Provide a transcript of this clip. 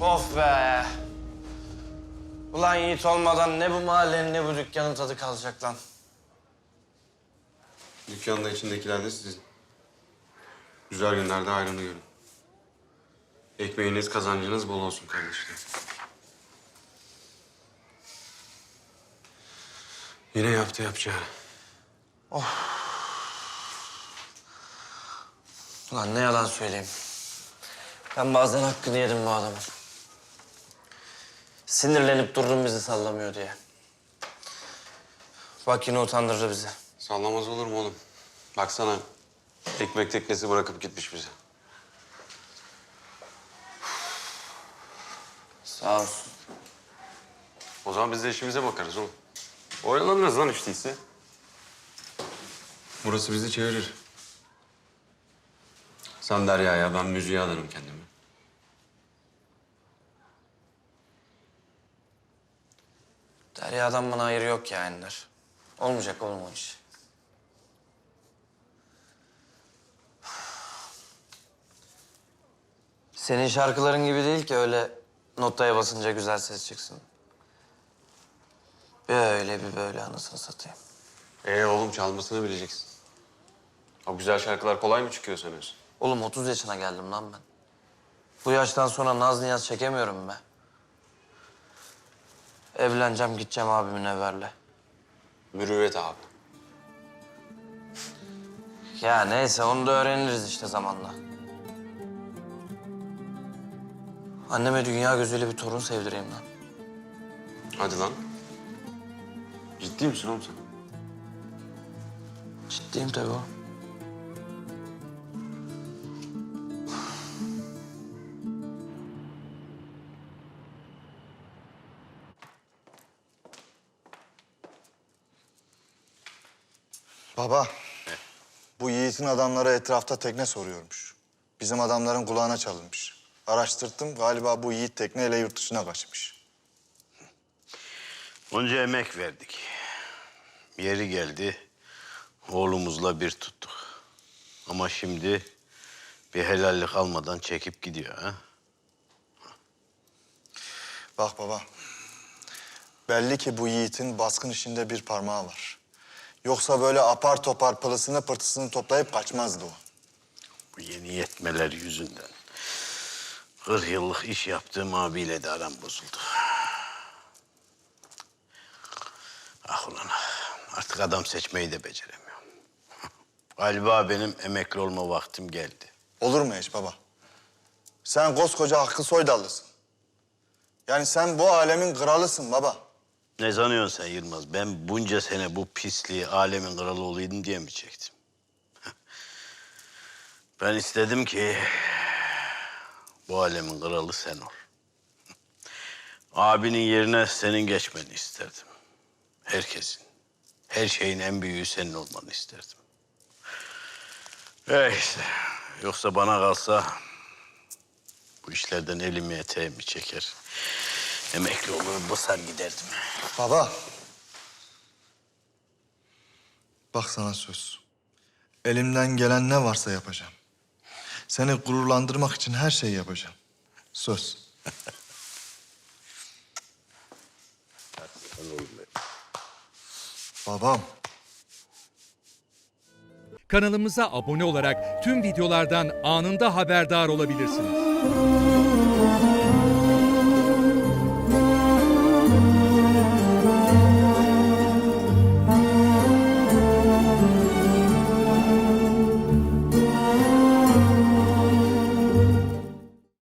Of be. Ulan Yiğit olmadan ne bu mahallenin ne bu dükkanın tadı kalacak lan. Dükkanda içindekiler de sizin. Güzel günlerde ayrını görün. Ekmeğiniz, kazancınız bol olsun kardeşler. Yine yaptı yapacağı. Ulan ne yalan söyleyeyim. Ben bazen hakkını yedim bu adamın. Sinirlenip durdum bizi sallamıyor diye. Bak yine utandırdı bizi. Sallamaz olur mu oğlum? Baksana ekmek teknesi bırakıp gitmiş bize. Sağ olsun. O zaman biz de işimize bakarız oğlum. Oyalanırız lan hiç değilse. Burası bizi çevirir. Sen Derya'ya, ben müziğe adarım kendimi. Derya'dan bana hayır yok ya Ender. Olmayacak oğlum o iş. Senin şarkıların gibi değil ki öyle notaya basınca güzel ses çıksın. Böyle bir böyle anasını satayım. Ee oğlum çalmasını bileceksin. O güzel şarkılar kolay mı çıkıyor sanıyorsun? Oğlum 30 yaşına geldim lan ben. Bu yaştan sonra naz niyaz çekemiyorum be. Evleneceğim gideceğim abimin evlerle. Mürüvvet abi. Ya neyse onu da öğreniriz işte zamanla. Anneme dünya gözüyle bir torun sevdireyim lan. Hadi lan. Ciddi misin oğlum sen? Ciddiyim tabii o. Baba, bu Yiğit'in adamları etrafta tekne soruyormuş. Bizim adamların kulağına çalınmış. Araştırdım, galiba bu Yiğit tekneyle yurt dışına kaçmış. Onca emek verdik. Yeri geldi, oğlumuzla bir tuttuk. Ama şimdi bir helallik almadan çekip gidiyor ha. Bak baba, belli ki bu Yiğit'in baskın işinde bir parmağı var. Yoksa böyle apar topar pılısını pırtısını toplayıp kaçmazdı o. Bu yeni yetmeler yüzünden. 40 yıllık iş yaptığım abiyle de aram bozuldu. Ah ulan. Artık adam seçmeyi de beceremiyorum. Galiba benim emekli olma vaktim geldi. Olur mu hiç baba? Sen koskoca Hakkı Soydallısın. Yani sen bu alemin kralısın baba. Ne sanıyorsun sen Yılmaz? Ben bunca sene bu pisliği alemin kralı olayım diye mi çektim? Ben istedim ki bu alemin kralı sen ol. Abinin yerine senin geçmeni isterdim. Herkesin, her şeyin en büyüğü senin olmanı isterdim. İşte, yoksa bana kalsa bu işlerden elimi eteğimi çeker. Emekli olur, basar giderdim. Baba. Bak sana söz. Elimden gelen ne varsa yapacağım. Seni gururlandırmak için her şeyi yapacağım. Söz. Babam. Kanalımıza abone olarak tüm videolardan anında haberdar olabilirsiniz.